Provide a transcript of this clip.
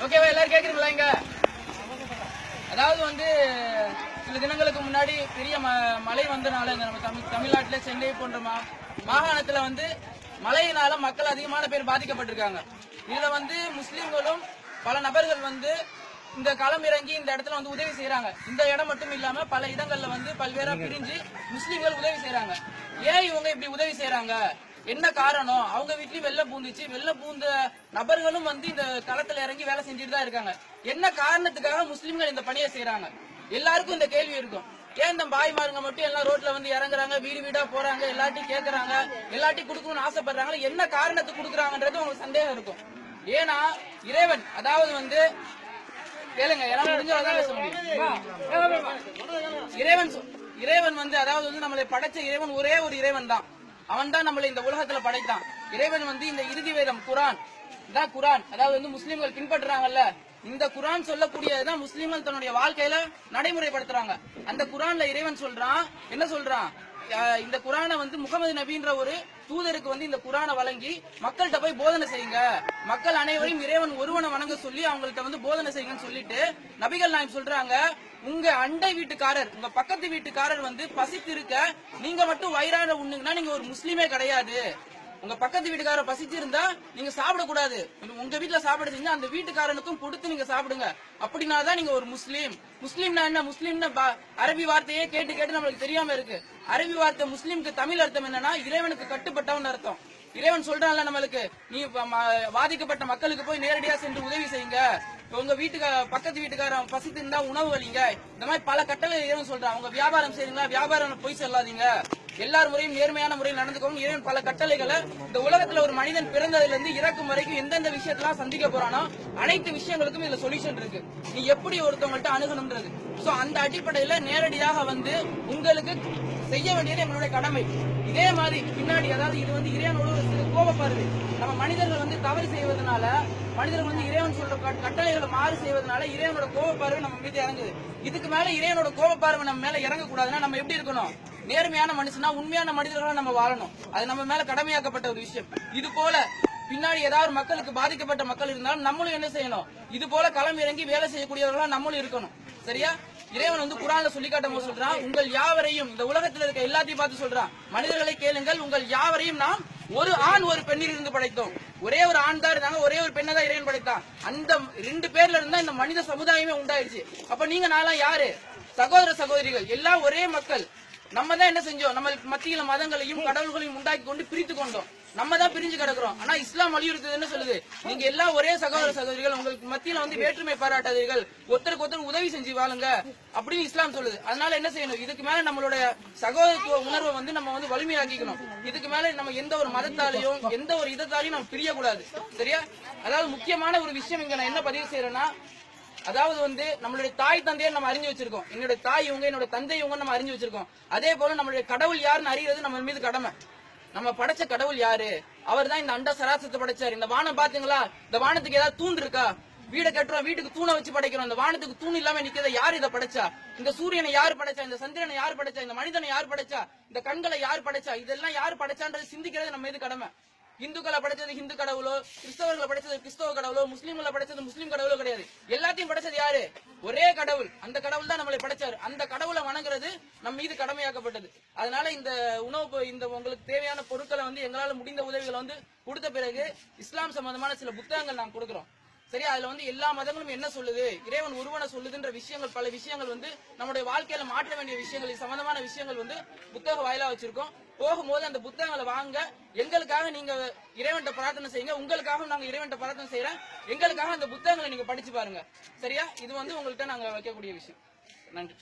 ஓகேவா எல்லாரும் கேட்குறீங்களா இங்க? அதாவது வந்து சில தினங்களுக்கு முன்னாடி பெரிய ம- மழை வந்தனால இந்த நம்ம தமிழ் தமிழ்நாட்டில் சென்னை போன்ற மா மாகாணத்தில் வந்து மழையினால மக்கள் அதிகமான பேர் பாதிக்கப்பட்டிருக்காங்க. இதில் வந்து முஸ்லீம்களும் பல நபர்கள் வந்து இந்த களம் இறங்கி இந்த இடத்துல வந்து உதவி செய்யறாங்க இந்த இடம் மட்டும் இல்லாம பல இடங்கள்ல வந்து பல்வேறா பிரிஞ்சு முஸ்லீம்கள் உதவி செய்யறாங்க ஏன் இவங்க இப்படி உதவி செய்யறாங்க என்ன காரணம்? அவங்க வீட்லயும் வெள்ளம் பூந்துச்சு. வெள்ளம் பூந்த நபர்களும் வந்து இந்த களத்துல இறங்கி வேலை செஞ்சுட்டு தான் இருக்காங்க. என்ன காரணத்துக்காக முஸ்லிம்கள் இந்த பணியை செய்யறாங்க எல்லாருக்கும் இந்த கேள்வி இருக்கும். ஏன் இந்த பாய்மாருங்க மட்டும் எல்லாம் ரோட்ல வந்து இறங்குறாங்க வீடு வீடா போறாங்க எல்லாத்தையும் கேக்குறாங்க எல்லாத்தையும் கொடுக்கணும்னு ஆசைப்படுறாங்க என்ன காரணத்துக்கு கொடுக்குறாங்கன்றது உங்களுக்கு சந்தேகம் இருக்கும். ஏன்னா இறைவன் அதாவது வந்து கேளுங்க ஏன்னா பேச முடியும். இறைவன் இறைவன் வந்து அதாவது வந்து நம்மளை படைச்ச இறைவன் ஒரே ஒரு இறைவன் தான். அவன் தான் நம்மளை இந்த உலகத்துல படைத்தான். இறைவன் வந்து இந்த இறுதி வேதம் குரான். இதான் குரான். அதாவது வந்து முஸ்லிம்கள் பின்பற்றுறாங்கல்ல. இந்த குரான் சொல்லக்கூடியதுதான் முஸ்லிம்கள் தன்னுடைய வாழ்க்கையில நடைமுறைப்படுத்துறாங்க. அந்த குரான்ல இறைவன் சொல்றான் என்ன சொல்றான்? இந்த குரானை வந்து முகமது நபின்ற ஒரு தூதருக்கு வந்து இந்த குரானை வழங்கி மக்கள்கிட்ட போய் போதனை செய்யுங்க. மக்கள் அனைவரையும் இறைவன் ஒருவனை வணங்க சொல்லி அவங்கள்ட்ட வந்து போதனை செய்யுங்கன்னு சொல்லிட்டு நபிகள் நாயம் சொல்றாங்க. உங்க அண்டை வீட்டுக்காரர் உங்க பக்கத்து வீட்டுக்காரர் வந்து பசித்து இருக்க நீங்க மட்டும் வயிறார உண்ணுங்கன்னா நீங்க ஒரு முஸ்லீமே கிடையாது. உங்க பக்கத்து வீட்டுக்கார பசிச்சிருந்தா நீங்க சாப்பிடக்கூடாது. உங்க வீட்டுல சாப்பிட செஞ்சா அந்த வீட்டுக்காரனுக்கும் கொடுத்து நீங்க சாப்பிடுங்க. அப்படின்னா தான் நீங்க ஒரு முஸ்லீம். முஸ்லீம்னா என்ன? முஸ்லீம்னா அரபி வார்த்தையே கேட்டு கேட்டு நம்மளுக்கு தெரியாம இருக்கு. அரபி வார்த்தை முஸ்லீம்க்கு தமிழ் அர்த்தம் என்னன்னா இறைவனுக்கு கட்டுப்பட்டவன் அர்த்தம். இறைவன் சொல்றான்ல நம்மளுக்கு நீ பாதிக்கப்பட்ட மக்களுக்கு போய் நேரடியா சென்று உதவி செய்யுங்க. உங்க வீட்டுக்கு பக்கத்து வீட்டுக்காரன் பசித்து இருந்தா உணவு வலிங்க இந்த மாதிரி பல கட்டளை இறைவன் சொல்றான். உங்க வியாபாரம் செய்யுங்களா வியாபாரம் போய் செல்லாதீங்க. எல்லார் முறையும் நேர்மையான முறையில் நடந்துக்கோங்க இறைவன் பல கட்டளைகளை இந்த உலகத்துல ஒரு மனிதன் பிறந்ததுல இருந்து இறக்கும் வரைக்கும் எந்தெந்த விஷயத்தெல்லாம் சந்திக்க போறானோ அனைத்து விஷயங்களுக்கும் இதுல சொல்யூஷன் இருக்கு. நீ எப்படி ஒருத்தவங்கள்ட்ட அணுகணும்ன்றது. சோ அந்த அடிப்படையில நேரடியாக வந்து உங்களுக்கு செய்ய வேண்டியது எங்களுடைய கடமை. இதே மாதிரி பின்னாடி அதாவது இது வந்து இறைவனோட ஒரு சிறு நம்ம மனிதர்கள் வந்து தவறு செய்வதனால மனிதர்கள் வந்து இறைவன் சொல்ற கட்டளைகளை மாறு செய்வதனால இறைவனோட கோபப்பார்வை நம்ம மீது இறங்குது. இதுக்கு மேல இறைவனோட கோபப்பார்வை நம்ம மேல இறங்க கூடாதுன்னா நம்ம எப்படி இருக்கணும்? நேர்மையான மனுஷனா உண்மையான மனிதர்களா நம்ம வாழணும். அது நம்ம மேல கடமையாக்கப்பட்ட ஒரு விஷயம். இது போல பின்னாடி ஏதாவது மக்களுக்கு பாதிக்கப்பட்ட மக்கள் இருந்தாலும் நம்மளும் என்ன செய்யணும்? இது போல களம் இறங்கி வேலை செய்யக்கூடியவர்களா நம்மளும் இருக்கணும். சரியா? இறைவன் வந்து குரான்ல சொல்லி காட்டும் போது சொல்றான் உங்கள் யாவரையும் இந்த உலகத்தில் இருக்க எல்லாத்தையும் பார்த்து சொல்றான். மனிதர்களை கேளுங்கள் உங்கள் யாவரையும் நாம் ஒரு ஆண் ஒரு பெண்ணில் இருந்து படைத்தோம். ஒரே ஒரு ஆண் தான் இருந்தாங்க ஒரே ஒரு பெண்ணை தான் இறைவன் படைத்தான். அந்த ரெண்டு பேர்ல இருந்தா இந்த மனித சமுதாயமே உண்டாயிருச்சு. அப்ப நீங்க நான்லாம் யாரு? சகோதர சகோதரிகள். எல்லாம் ஒரே மக்கள். நம்ம தான் என்ன செஞ்சோம்? நம்ம மத்தியில மதங்களையும் கடவுள்களையும் உண்டாக்கி கொண்டு பிரித்து கொண்டோம். நம்ம தான் பிரிஞ்சு கிடக்குறோம். ஆனா இஸ்லாம் வலியுறுத்தது என்ன சொல்லுது? நீங்க எல்லாம் ஒரே சகோதர சகோதரிகள் உங்களுக்கு மத்தியில வந்து வேற்றுமை பாராட்டாதீர்கள். ஒருத்தருக்கு ஒருத்தர் உதவி செஞ்சு வாழுங்க அப்படின்னு இஸ்லாம் சொல்லுது. அதனால என்ன செய்யணும்? இதுக்கு மேல நம்மளுடைய சகோதரத்துவ உணர்வை வந்து நம்ம வந்து வலிமையாக்கிக்கணும். இதுக்கு மேல நம்ம எந்த ஒரு மதத்தாலையும் எந்த ஒரு இதத்தாலையும் நம்ம பிரியக்கூடாது. சரியா? அதாவது முக்கியமான ஒரு விஷயம் இங்க நான் என்ன பதிவு செய்யறேன்னா அதாவது வந்து நம்மளுடைய தாய் தந்தையை நம்ம அறிஞ்சு வச்சிருக்கோம். என்னுடைய தாய் இவங்க என்னோட தந்தை இவங்க நம்ம அறிஞ்சு வச்சிருக்கோம். அதே போல நம்மளுடைய கடவுள் யாருன்னு அறியறது நம்ம மீது கடமை. நம்ம படைச்ச கடவுள் யாரு? அவர் தான் இந்த அண்ட சராசத்தை படைச்சாரு. இந்த வானம் பாத்தீங்களா? இந்த வானத்துக்கு ஏதாவது தூண் இருக்கா? வீடை கட்டுறோம் வீட்டுக்கு தூணை வச்சு படைக்கிறோம். இந்த வானத்துக்கு தூண் இல்லாம நிக்கிறத யார் இதை படைச்சா? இந்த சூரியனை யார் படைச்சா? இந்த சந்திரனை யார் படைச்சா? இந்த மனிதனை யார் படைச்சா? இந்த கண்களை யார் படைச்சா? இதெல்லாம் யார் படைச்சான்றது சிந்திக்கிறது நம்ம மீது கடமை. இந்துக்களை படைச்சது ஹிந்து கடவுளோ கிறிஸ்தவர்களை படைச்சது கிறிஸ்தவ கடவுளோ முஸ்லீம்களை படைச்சது முஸ்லீம் கடவுளோ கிடையாது. எல்லாத்தையும் படைச்சது யாரு? ஒரே கடவுள். அந்த கடவுள் தான் நம்மளை படைச்சாரு. அந்த கடவுளை வணங்குறது நம்ம மீது கடமையாக்கப்பட்டது. அதனால இந்த உணவு இந்த உங்களுக்கு தேவையான பொருட்களை வந்து எங்களால் முடிந்த உதவிகளை வந்து கொடுத்த பிறகு இஸ்லாம் சம்பந்தமான சில புத்தகங்கள் நாங்கள் கொடுக்குறோம். சரி அதுல வந்து எல்லா மதங்களும் என்ன சொல்லுது? இறைவன் ஒருவனை சொல்லுதுன்ற விஷயங்கள் பல விஷயங்கள் வந்து நம்முடைய வாழ்க்கையில மாற்ற வேண்டிய விஷயங்கள் சம்பந்தமான விஷயங்கள் வந்து புத்தக வாயிலா வச்சிருக்கோம். போகும்போது அந்த புத்தகங்களை வாங்க எங்களுக்காக நீங்க இறைவன்ட்ட பிரார்த்தனை செய்யுங்க உங்களுக்காக நாங்க இறைவன்ட்ட பிரார்த்தனை செய்யறோம் எங்களுக்காக அந்த புத்தகங்களை நீங்க படிச்சு பாருங்க. சரியா? இது வந்து உங்கள்கிட்ட நாங்க வைக்கக்கூடிய விஷயம். நன்றி.